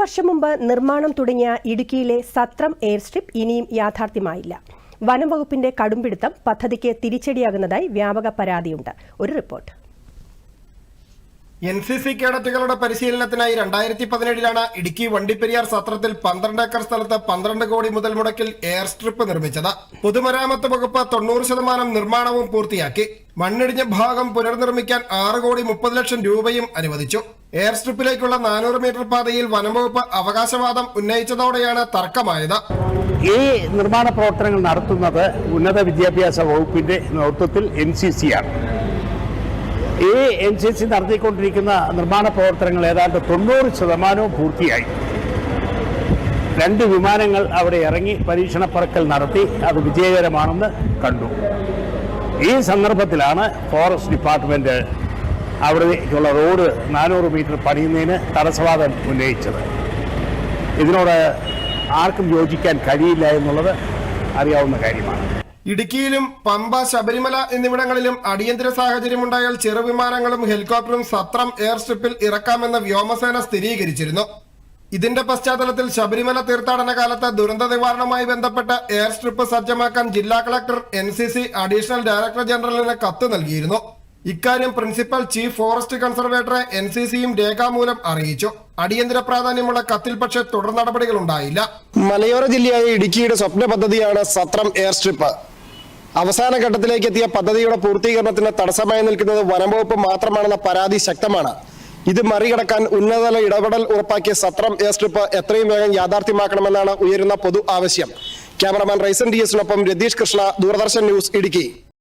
വർഷം മുമ്പ് നിർമ്മാണം തുടങ്ങിയ ഇടുക്കിയിലെ സത്രം എയർ സ്ട്രിപ്പ് ഇനിയും യാഥാർത്ഥ്യമായില്ല. വനംവകുപ്പിന്റെ കടുംപിടുത്തം പദ്ധതിക്ക് തിരിച്ചടിയാകുന്നതായി വ്യാപക പരാതിയുണ്ട്. ഒരു റിപ്പോർട്ട്. എൻ സി സി കേഡറ്റുകളുടെ പരിശീലനത്തിനായി രണ്ടായിരത്തി പതിനേഴിലാണ് ഇടുക്കി വണ്ടിപ്പെരിയാർ സത്രത്തിൽ പന്ത്രണ്ട് ഏക്കർ സ്ഥലത്ത് പന്ത്രണ്ട് കോടി മുതൽ മുടക്കിൽ എയർ സ്ട്രിപ്പ് നിർമ്മിച്ചത്. പൊതുമരാമത്ത് വകുപ്പ് തൊണ്ണൂറ് ശതമാനം നിർമ്മാണവും പൂർത്തിയാക്കി. മണ്ണിടിഞ്ഞ ഭാഗം പുനർനിർമ്മിക്കാൻ ആറ് കോടി മുപ്പത് ലക്ഷം രൂപയും അനുവദിച്ചു. എയർ സ്ട്രിപ്പിലേക്കുള്ള നാനൂറ് മീറ്റർ പാതയിൽ വനംവകുപ്പ് അവകാശവാദം ഉന്നയിച്ചതോടെയാണ് തർക്കമായത്. ഈ നിർമ്മാണ പ്രവർത്തനങ്ങൾ നടത്തുന്നത് ഉന്നത വിദ്യാഭ്യാസ വകുപ്പിന്റെ നേതൃത്വത്തിൽ എൻ സി സി ആണ്. ഈ എൻ സി സി നടത്തിക്കൊണ്ടിരിക്കുന്ന നിർമ്മാണ പ്രവർത്തനങ്ങൾ ഏതാണ്ട് തൊണ്ണൂറ് ശതമാനവും പൂർത്തിയായി. രണ്ട് വിമാനങ്ങൾ അവിടെ ഇറങ്ങി പരീക്ഷണ പറക്കൽ നടത്തി അത് വിജയകരമാണെന്ന് കണ്ടു. ഈ സന്ദർഭത്തിലാണ് ഫോറസ്റ്റ് ഡിപ്പാർട്ട്മെന്റ് അവിടേക്കുള്ള റോഡ് നാനൂറ് മീറ്റർ പണിയുന്നതിന് തടസ്സവാദം ഉന്നയിച്ചത്. ഇതിനോട് ആർക്കും യോജിക്കാൻ കഴിയില്ല എന്നുള്ളത് അറിയാവുന്ന കാര്യമാണ്. ഇടുക്കിയിലും പമ്പ ശബരിമല എന്നിവിടങ്ങളിലും അടിയന്തര സാഹചര്യമുണ്ടായാൽ ചെറുവിമാനങ്ങളും ഹെലികോപ്റ്ററും സത്രം എയർ സ്ട്രിപ്പിൽ ഇറക്കാമെന്ന് വ്യോമസേന സ്ഥിരീകരിച്ചിരുന്നു. ഇതിന്റെ പശ്ചാത്തലത്തിൽ ശബരിമല തീർത്ഥാടന കാലത്ത് ദുരന്ത നിവാരണവുമായി ബന്ധപ്പെട്ട് എയർ സ്ട്രിപ്പ് സജ്ജമാക്കാൻ ജില്ലാ കളക്ടർ എൻ അഡീഷണൽ ഡയറക്ടർ ജനറലിന് കത്ത് നൽകിയിരുന്നു. ഇക്കാര്യം പ്രിൻസിപ്പൽ ചീഫ് ഫോറസ്റ്റ് കൺസർവേറ്ററെ എൻ സി സിയും രേഖാമൂലം അറിയിച്ചു. അടിയന്തര പ്രാധാന്യമുള്ള കത്തിൽ പക്ഷേ തുടർ നടപടികൾ ഉണ്ടായില്ല. മലയോര ജില്ലയായ ഇടുക്കിയുടെ സ്വപ്ന പദ്ധതിയാണ് സത്രം എയർ സ്ട്രിപ്പ്. അവസാന ഘട്ടത്തിലേക്ക് എത്തിയ പദ്ധതിയുടെ പൂർത്തീകരണത്തിന് തടസ്സമായി നിൽക്കുന്നത് വനംവകുപ്പ് മാത്രമാണെന്ന പരാതി ശക്തമാണ്. ഇത് മറികടക്കാൻ ഉന്നതതല ഇടപെടൽ ഉറപ്പാക്കിയ സത്രം എയർ സ്ട്രിപ്പ് എത്രയും വേഗം യാഥാർത്ഥ്യമാക്കണമെന്നാണ് ഉയരുന്ന പൊതു ആവശ്യം. ക്യാമറമാൻ റൈസൻ ഡി എസിനൊപ്പം രതീഷ് കൃഷ്ണ ദൂരദർശൻ ന്യൂസ് ഇടുക്കി.